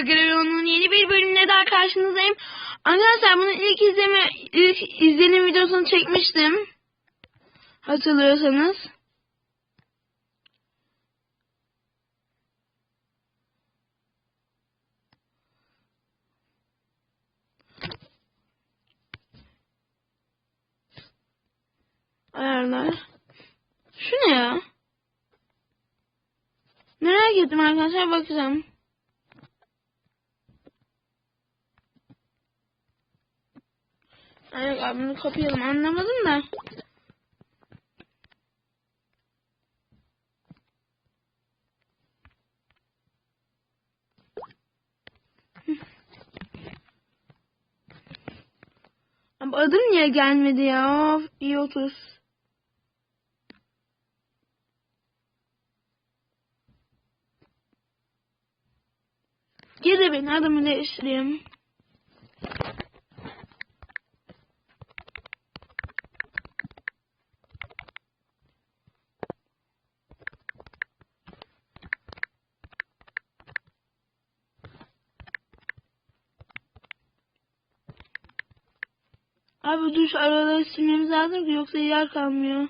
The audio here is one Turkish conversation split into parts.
Grevion'un yeni bir bölümüne daha karşınızdayım. Arkadaşlar bunun ilk izleme ilk izlenim videosunu çekmiştim. Hatırlıyorsanız. Ayarlar. Şu ne ya? Merak ettim arkadaşlar bakacağım. Ay abi bunu kapayalım anlamadım da. Abi adım niye gelmedi ya? Of, iyi otur. Geri ben adımı değiştireyim. Abi dur şu araları silmemiz lazım ki yoksa yer kalmıyor.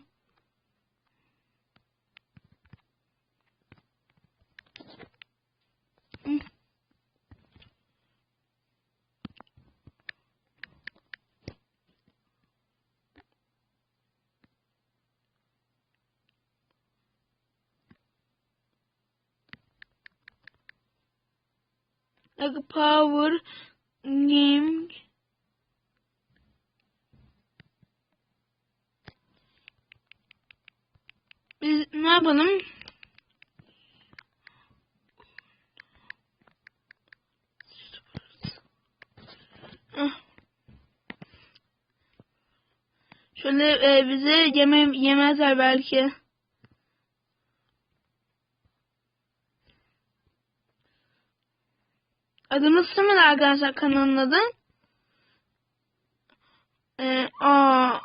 Like power game Biz ne yapalım? Ah. Şöyle e, bize yeme yemezler belki. Adımız Sımır arkadaşlar kanalın adı. Ee, aa,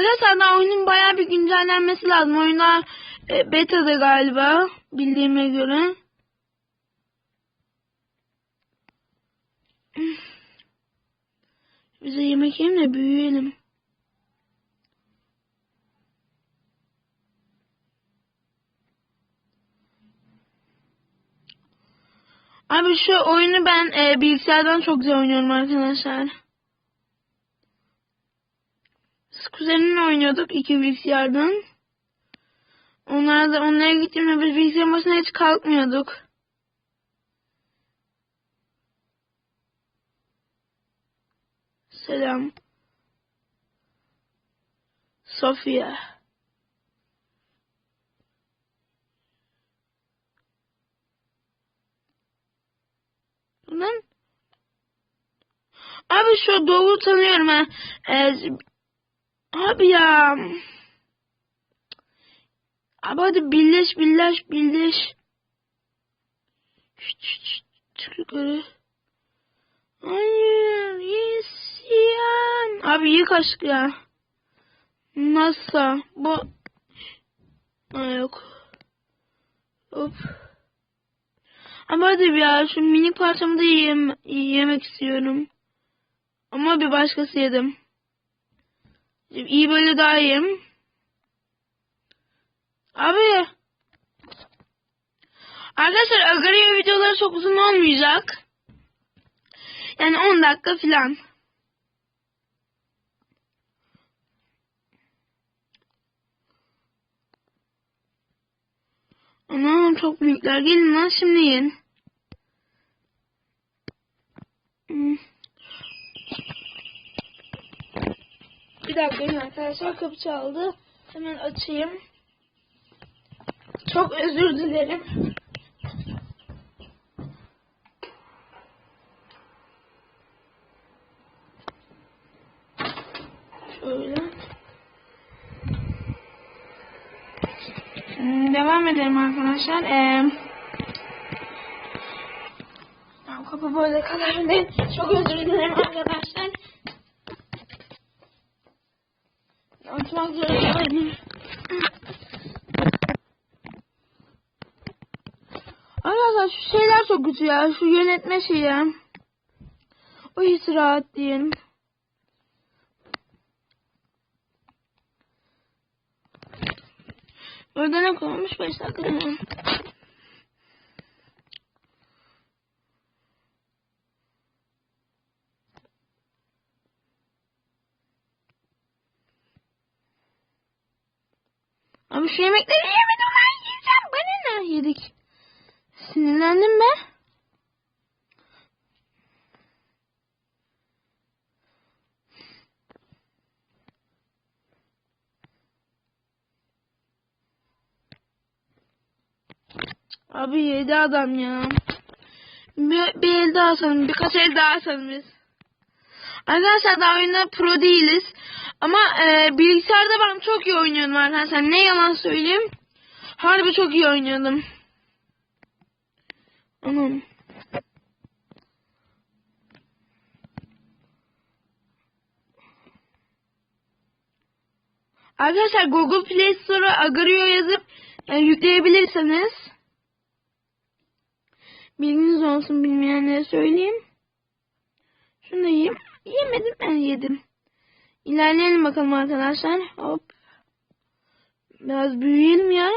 Arkadaşlar oyunun bayağı bir güncellenmesi lazım. Oyunlar e, beta'da galiba bildiğime göre. Bize yemek yiyelim de büyüyelim. Abi şu oyunu ben e, bilgisayardan çok güzel oynuyorum arkadaşlar. Biz kuzenimle oynuyorduk iki bilgisayardan. Onlar da onlara gittiğimde biz bilgisayar başına hiç kalkmıyorduk. Selam. Sofia. Lan. Abi şu Doğu tanıyorum ha. Ee, Abi ya. Abi hadi birleş birleş birleş. Şşt, şşt, çık yukarı. Hayır isyan. Abi iyi kaçtık ya. Nasıl? Bu. Ha, yok. Hop. Ama hadi ya şu minik parçamı da yiyem yemek istiyorum. Ama bir başkası yedim. İyi böyle daha iyiyim. Abi. Arkadaşlar Agario videoları çok uzun olmayacak. Yani 10 dakika filan. Anam çok büyükler. Gelin lan şimdi yiyin. Hmm. Bir dakika arkadaşlar kapı çaldı. Hemen açayım. Çok özür dilerim. Şöyle. Hmm, Devam edelim arkadaşlar. Ee, kapı böyle kalabilir. Çok özür dilerim arkadaşlar. Açmak zorundayım. Arkadaşlar şu şeyler çok kötü ya. Şu yönetme şeyi. O hiç rahat değil. Orada ne koymuş? 5 dakika Abi şu yemekleri yemedim ben yiyeceğim. Bana ne yedik? Sinirlendim ben. Abi yedi adam ya. Bir, bir el daha asalım. Birkaç el daha asalım biz. Arkadaşlar daha oyunda pro değiliz. Ama e, bilgisayarda ben çok iyi oynuyordum arkadaşlar. Ne yalan söyleyeyim. Harbi çok iyi oynuyordum. Aman. Arkadaşlar Google Play Store'a Agario yazıp e, yükleyebilirsiniz. Bilginiz olsun bilmeyenlere söyleyeyim. Şunu da yiyeyim. Yemedim ben yedim. İlerleyelim bakalım arkadaşlar. Hop. Biraz büyüyelim ya.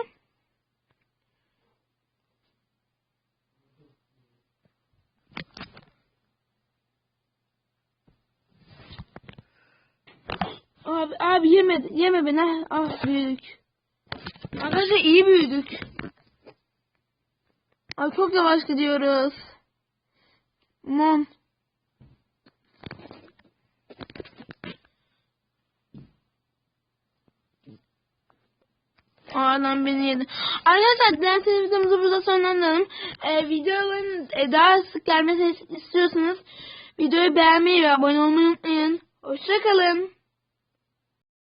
Abi, abi yeme, yeme beni. Ah büyüdük. Arkadaşlar iyi büyüdük. Abi çok yavaş gidiyoruz. Mon. Adam beni yedi. Arkadaşlar diğer televizyonumuzu burada sonlandıralım. Ee, videoların e, daha sık gelmesini istiyorsanız videoyu beğenmeyi ve abone olmayı unutmayın. Hoşçakalın.